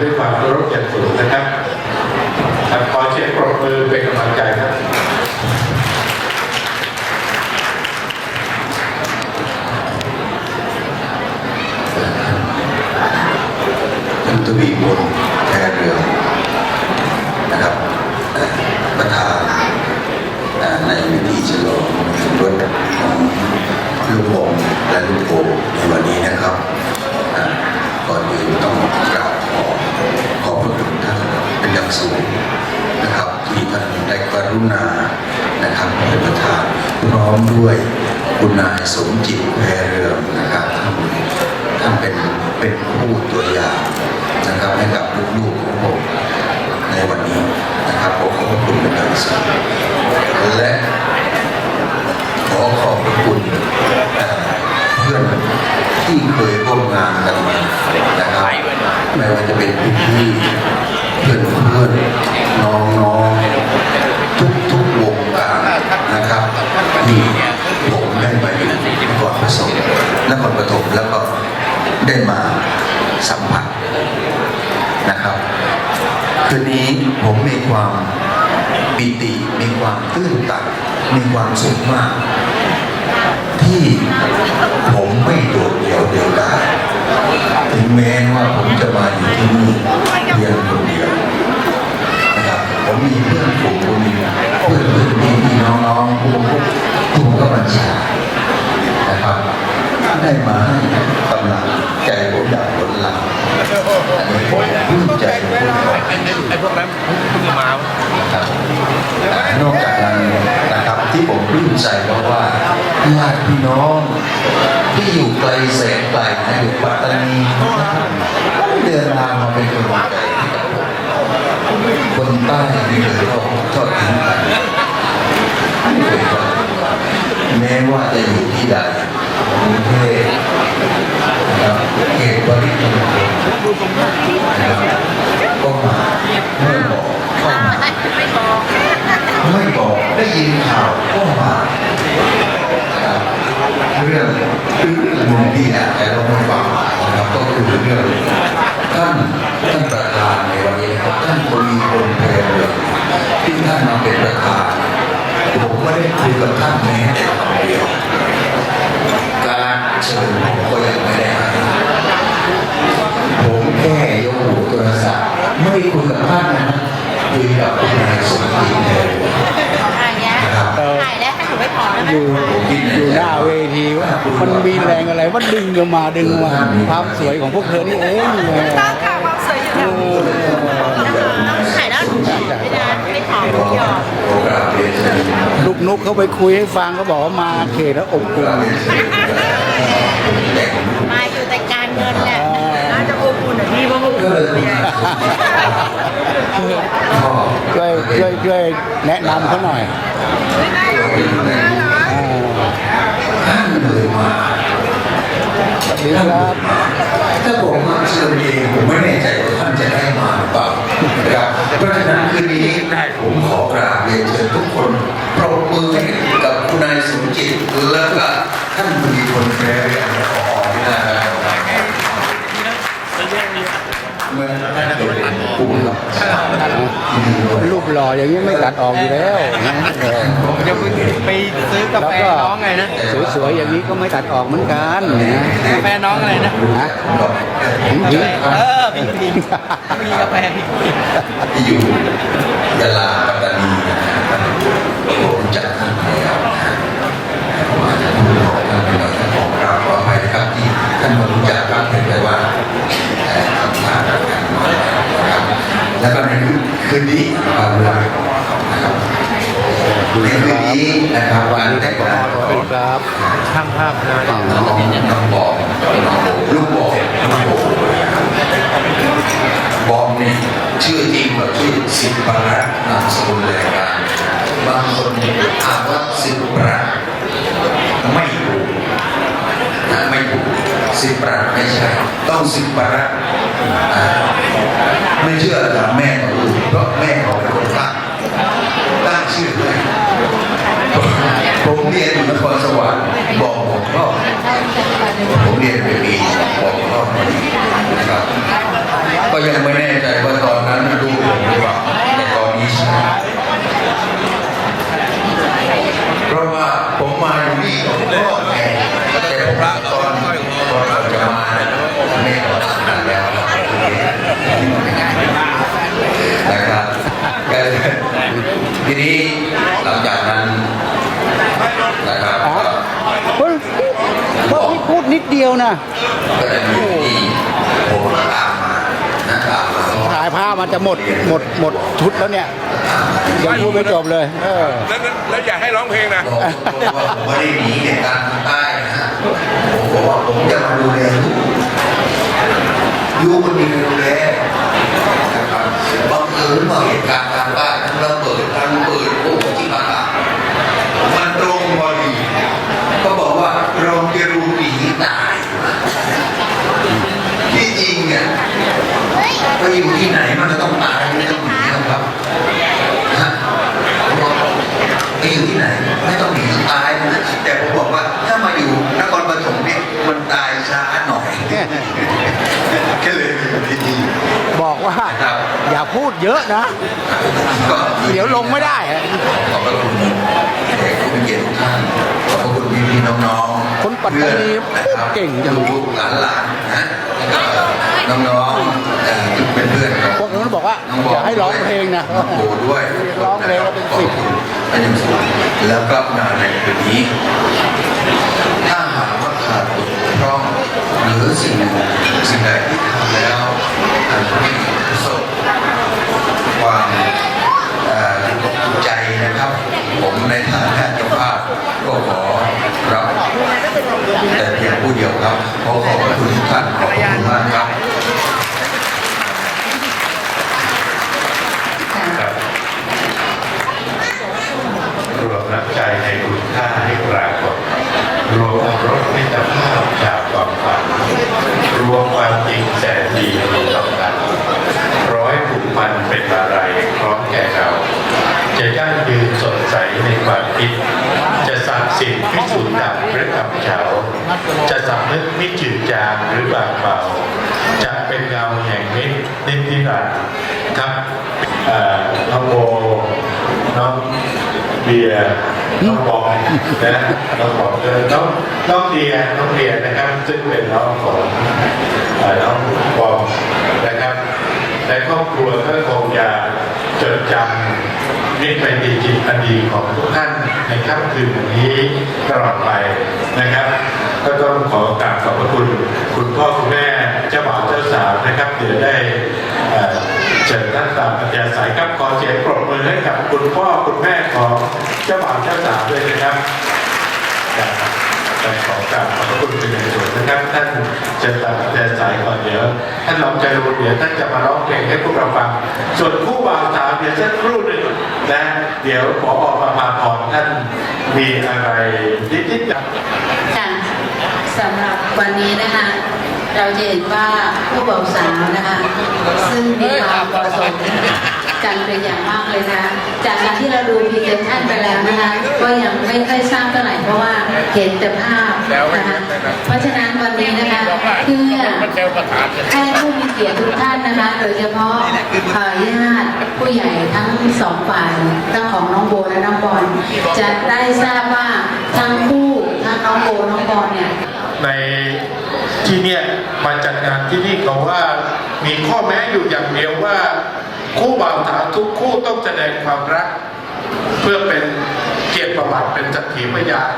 ด้วยความเคารพอย่างสูงนะครับขอเช็คปรบมือเป็นกำลังใจครับ ท่านทวีพลแพรเรืองนะครับเอ่อประธานเอ่อในพิธีฉลองสมรสของลูกวงและลูกโบในวันนี้นะครับเอ่อก่อนอื่นต้องกราบขอขอบพระคุณท่านเป็นอย่างสูงนะครับ ที่ท่านได้กรุณานะครับเป็นประธานพ ร้อมด้วยคุณนายสมจิตแพรเรืองนะครับท่านท่านเป็นเป็นผู้ตัวอย่างนะครับให้กับลูกๆของผมในวันนี้นะครับขอขอบคุณเป็นอย่างสูงและขอขอบคุณเพื่อนที่เคยร่วมงานกันมานะครับไม่ว่าจะเป็นพี่ ปิติมีความตื้นตันมีความสุขมาก ที่ผมไม่โดดเดี่ยวเดียวดายถึงแม้ว่าผมจะมาอยู่ที่นี่เพียงคนเดียวนะครับผมมีเพื่อนฝูงมีเพื่อนเพื่อนพี่พี่น้องน้องๆผู้ผู้กำลังใจนะครับได้มาให้กำลังใจผมอย่างล้นหลามอันนี้ผมปลื้ใจในพวกเขา นอกจากนั้นนะครับที่ผมปลื้มใจเพราะว่าญาติพี่น้องที่อยู่ไกลแสนไกลนะอยู่ปัตตานีเดินทางมาเป็นกำลังใจคนใต้ไม่เคยทอกันไม่เคยทอดทิ้งกันแม้ว่าจะอยู่ที่ใดกรุงเทพนะครับเขตปริมณฑลนะครับ ได้ยินข่าวก็มาเรื่องเรื่องหนึ่งที่อยากจะเล่าให้ฟังนะครับก็คือเรื่องท่านท่านประธานในวันนี้นะครับท่านทวีพลเพลเรืองที่ท่านมาเป็นประธานผมไม่ได้คุยกับท่านแม้แต่คำเดียวการเชิญผมก็ยังไม่ได้ให้ผมแค่ยกหูโทรศัพท์ไม่ได้คุยกับท่านนะครับคุยกับคุณนายสมจิตแพรเรือง ถ่ายแล้ว นะครับ ถ่ายแล้วถ้าหนูไม่ขอแล้ว อยู่อยู่หน้าเวทีว่ามันมีแรงอะไรว่า ดึงกันมาดึงมาความสวยของพวกเธอนี่เองแหมต้องค่ะความสวยอยู่แถวนี้ต้องถ่ายแล้วหนูไม่ได้ไม่ขอไม่ยอมโอกาสเรียนเชิญลูกนุกเขาไปคุยให้ฟังเขาบอกว่ามาเขตแล้วอบอุ่นมาอยู่แต่การเงินแหละน่าจะอบอุ่นอะพี่เพราะว่าก็เลยพ่อช่วยช่วยช่วยแนะนำเขาหน่อยอ่ ดีครับถ้าผมมาเชิญเองผมไม่แน่ใจว่าท่านจะได้มาหรือเปล่านะครับเพราะฉะนั้นคืนนี้ผมขอกราบเรียนเชิญทุกคนปรบมือให้กับคุณนายสมจิตและก็ท่านมีคนแปรเรียนขอนะครับเมื่อท่านเป็นผู้รับสาร รูปหล่ ออย่างนี้ไม่ตัดออกอยู่แล้วนะเออผมจะไปซื้อกาแฟน้องไงนะสวยๆอย่างนี้ก็ไม่ตัดออกเหมือนกันนะกาแฟน้องอะไรนะนะกาแฟเออพิงพิงมีกาแฟพิงพิงที่อยู่ยะลาปัตตานีนะครับผมรู้จักท่านแล้วนะฮะผมอาจจะพูดขอท่านไปหน่อยท่านขอกราบขออภัยนะครับที่ท่านมารู้จักครับเห็นแต่ว่าเอ่อทำงานกันมานะครับแล้วก็ใน คืนนี้นะครับนะครับในคืนนี้นะครับวันแต่งงานขอบคุณครับช่างภาพนะอ่าน้องน้องบอมน้องโบลูกบอมลูกโบนะครับบอมนี่ชื่อจริงกับชื่อสิบประรัตน์นา ไม่ใช่ ต้องสิบระไม่เชื่อถามแม่ของลูกเพราะแม่ของเป็นคนตั้งตั้งชื่อให้ผมเรียนอยู่นครสวรรค์บอกผมก็ผมเรียนเป็นปีป ดเดียวนะก็จะมีที่ผมก็ตามมานะตามมาถ่ายภาพมันจะหมดหมดหมดชุดแล้วเนี่ยยังพูดไม่จบเลย เออ แล้วแล้วแล้วอยากให้ร้องเพลงนะบอกบอกว่าผมไม่ได้หนีเหตุการณ์ทางใต้นะฮะผมบอกว่าผมจะมาดูแลลูกลูกมันมีดูแลนะครับบังเอิญว่าเหตุการณ์ทางใต้ทั้งระเบิดทั้งเปิดโอ้โหที่มาละมันตรงพอดีก็บอกว่าเราจะรู้หนีตาย ที่จริงเนี่ยไปอยู่ที่ไหนมันก็ต้องตายไม่ต้องหนีหรอกครับฮะไปอยู่ที่ไหน ไม่ต้องหนีตายนะแต่ผมบอกว่าถ้ามาอยู่นครปฐมเนี่ยมันตายช้าหน่อยก็เลยมาอยู่ที่นี่บอกว่าครับอย่าพูดเยอะนะก็เดี๋ยวลงไม่ได้อะขอบพระคุณแขกผู้มีเกียรติทุกท่านขอบพระคุณพี่พี่ๆน้องๆคนปัตตานีพื่อนะครับเก่งจังลูกหลานหลานๆนะแล้วก็ น้องๆเอ่อที่เป็นเพื่อนของพวกนั้นบอกว่าน้องบอย่าให้ร้องเพลงนะน้องโบด้วยร้องเพลงแล้วเป็นสิบเป็นอย่างสูงแล้วก็งานในคืนนี้ ถ้าหากว่าขาดตกบกพร่องหรือสิ่งหนึ่งสิ่งใดที่ทำแล้วทำให้ประสบความเอ่อถูกใจนะครับ ผมในฐานะเจ้าภาพก็ขอรับ แต่เพียงผู้เดียวครับขอขอบพระคุณทุกท่านขอบพระคุณมากครับครับรวมน้ำใจในคุณค่า ให้ปรากฏรวมรถมิตรภาพจากความฝันรวมความจริงแสนดีมีต่อกันร้อยผูกพันเป็นอะไรพร้อมแก่เรา จะยั่งยืนสดใสในความคิด จะศักสิทธิ์พิสูจน์ดับหรือกับเฉาจะสำนึกมิจืดจางหรือบางเบาจะเป็นเงาแห่งมิตรนิพนิรันดร์ครับเอ่อน้องโบน้อง เบียร์น้องบอมนะน้องบอมเออน้องน้องเดียร์น้องเดียร์นะครับ ซึ่งเป็นน้องของน้องบอมนะครับในครอบครัวก็คงจะจดจำมิตรไมตรีจิตอดีของทุกท่านในค่ำคืนวันนี้ตลอดไปนะครับ ก็ต้องขอกราบขอบพระคุณ คุณพ่อคุณแม่เจ้าบ่าวเจ้าสาวนะครับเดี๋ยวได้ เชิญท่านตามอัธยาศัยครับขอเสียงปรบมือให้กับคุณพ่อคุณแม่ของเจ้าบ่าวเจ้าสาวด้วยนะครับแต่ขอกราบขอบพระคุณเป็นอย่างสูงนะครับท่านเชิญตามอัธยายก่อนเดี๋ยวท่านรองใจรุนเดี๋ยวท่านจะมาร้องเพลงให้พวกเราฟัง ส่วนคู่บ่าวสาวเดี๋ยวสักครู่หนึ่งนะเดี๋ยวขอออกมาพาพรท่านมีอะไรนิดๆอย่างค่ะสำหรับวันนี้นะคะ เราจะเห็นว่าผู้บ่าวสาวนะคะซึ่งมีความเหมาะสมกันเป็นอย่างมากเลยนะคะจากการที่เราดูพรีเซนต์ไปแล้วนะคะ ก็ยังไม่ค่อยทราบเท่าไหร่เพราะว่าเห็นแต่ภาพนะคะเพราะฉะนั้นวันนี้นะคะเพื่อให้ผู้มีเกียรติทุกท่านนะคะ โดยเฉพาะเอ่อญาติผู้ใหญ่ทั้งสองฝ่ายทั้งของน้องโบและน้องบอลจะได้ทราบว่าทั้งคู่ทั้งน้องโบน้องบอลเนี่ยในที่เนี่ย มาจัดงานที่นี่เขาว่ามีข้อแม้อยู่อย่างเดียวว่า คู่บ่าวสาวทุกคู่ต้องแสดงความรัก เพื่อเป็นเกียรติประวัติเป็นสักขีพยาน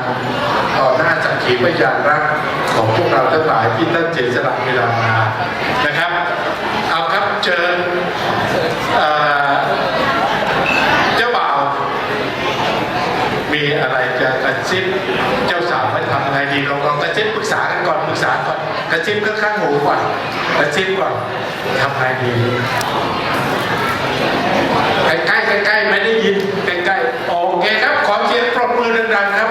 ต่อหน้าสักขีพยานรักของพวกเราทั้งหลายที่ท่านเจริญสละเวลามานะครับ เอาครับเชิญ ซิบเจ้าสาวให้ทำไงดีลองลองกระซิบปรึกษากันก่อนปรึกษาก่อนกระซิบข้างหูก่อนกระซิบก่อนทำไงดีใกล้ๆใกล้ๆไม่ได้ยินใกล้ๆโอเคครับขอเสียงปรบมือดังๆครับ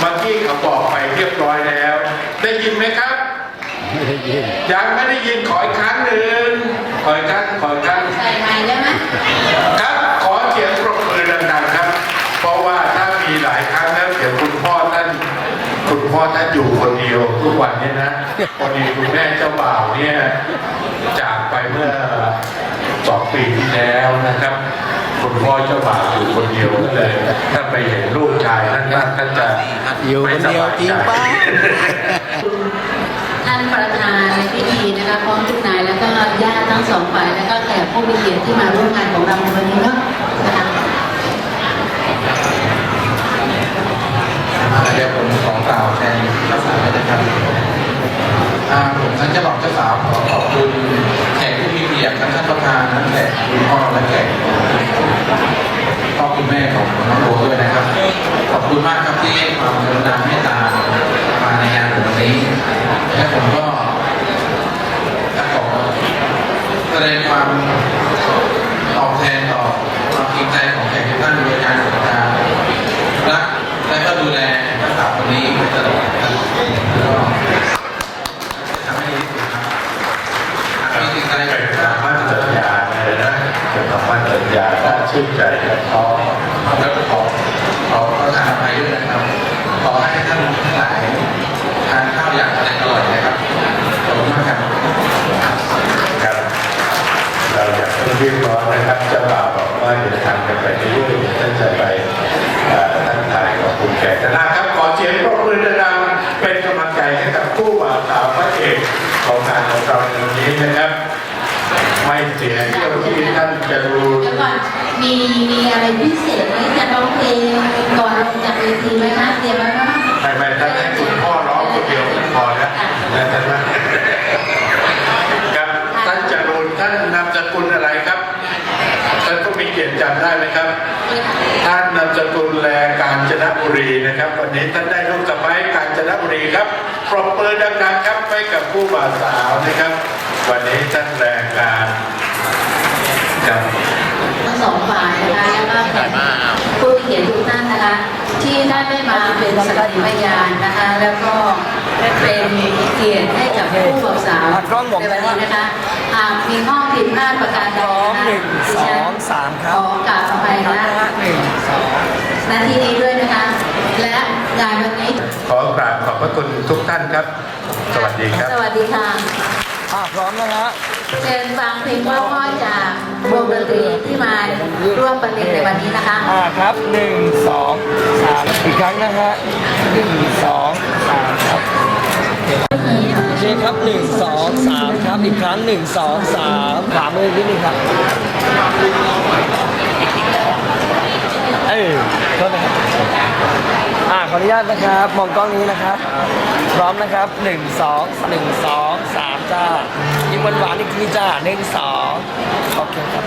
เมื่อกี้เขาบอกไปเรียบร้อยแล้ว ได้ยินไหมครับ ไม่ได้ยินยังไม่ได้ยินขออีกครั้งหนึ่งขออีกครั้งขออีกครั้ง ใส่ไม้ได้ไหม ครับขอเสียงปรบมือดังๆครับ เพราะว่าถ้ามีหลายครั้งแล้วเดี๋ยวคุณพ่อ ท่านอยู่คนเดียวทุกวันเนี้นะพอดีคุณแม่เจ้าบ่าวเนี่ยจากไปเมื่อสองปีที่แล้วนะครับคุณพ่อเจ้าบ่าวอยู่คนเดียวก็เลยถ้าไปเห็นลูกชายท่านท่านจะอยู่คนเดียวจริงปะท่านประธานในพิธีนะคะพร้อมทุกนายแล้วก็ญาติทั้งสองฝ่ายแล้วก็แขกผู้มีเกียรติที่มาร่วมงานของเราในวันนี้เนาะนะคะ นวันนี้นะครับ ไม่เสียเที่ยวที่ท่านจะดูเดี๋ยวก่อนมีมีอะไรพิเศษไหมจะร้องเพลงก่อนลงจากเวทีไหมคะเตรียมไว้ไหมคะไม่ไม่ท่านให้คุณพ่อร้องคนเดียวก็พอแล้วนะท่านนะครับท่านจรูนท่านนามสกุลอะไรครับท่านก็มีเกียรติจำได้ไหมครับ ท่านนามสกุลแลกาญจนบุรีนะครับ วันนี้ท่านได้ลูกสะใภ้กาญจนบุรีครับปรบมือดังๆครับให้กับผู้บ่าวสาวนะครับ วันนี้ท่านแรงการครับทั้งสองฝ่ายนะคะแล้วก็แขกผู้มีเกียรติทุกท่านนะคะ ที่ท่านได้มาเป็นสักขีพยานนะคะ แล้วก็เป็นเกียรติให้กับผู้บ่าวสาวในวันนี้นะคะหากมีข้อผิดพลาดประการใดนะคะดิฉันขอกราบอภัยนะหนึ่งสองนาทีนี้ด้วยนะคะ และงานวันนี้ ขอกราบขอบพระคุณทุกท่านครับ สวัสดีครับ สวัสดีค่ะ อะพร้อมนะฮะ เชิญฟังเพลงพ่อๆจากวงดนตรีที่มาร่วมบรรเลงในวันนี้นะคะอ่าครับหนึ่งสองสามอีกครั้งนะฮะหนึ่งสองสามครับโอเคครับหนึ่งสองสามครับอีกครั้งหนึ่งสองสามขวามือนิดนึงครับ เออโทษนะครับ อ่าขออนุญาตนะครับมองกล้องนี้นะครับ พร้อมนะครับหนึ่งสองหนึ่งสองสามจ้ายิ้มหวานๆอีกทีจ้าหนึ่งสองโอเคครับ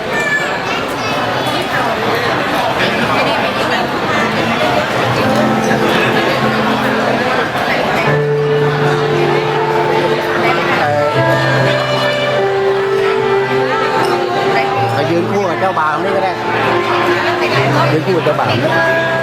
ไปยืนคู่กับเจ้าบ่าวนี่ก็ได้ยืนคู่กับเจ้าบ่าว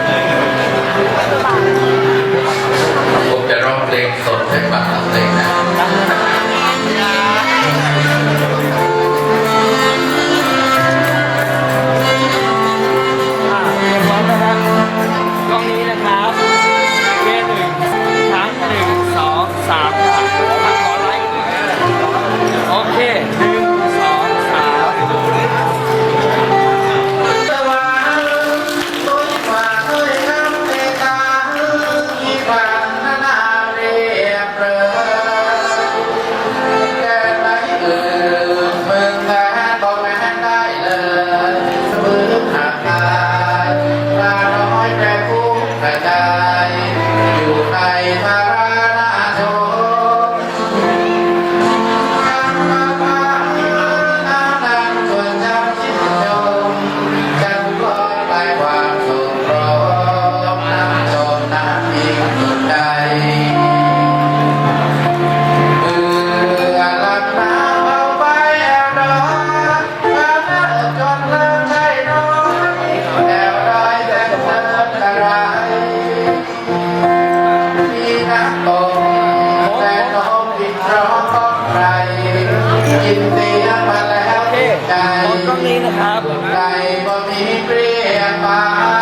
มีเปรียบมา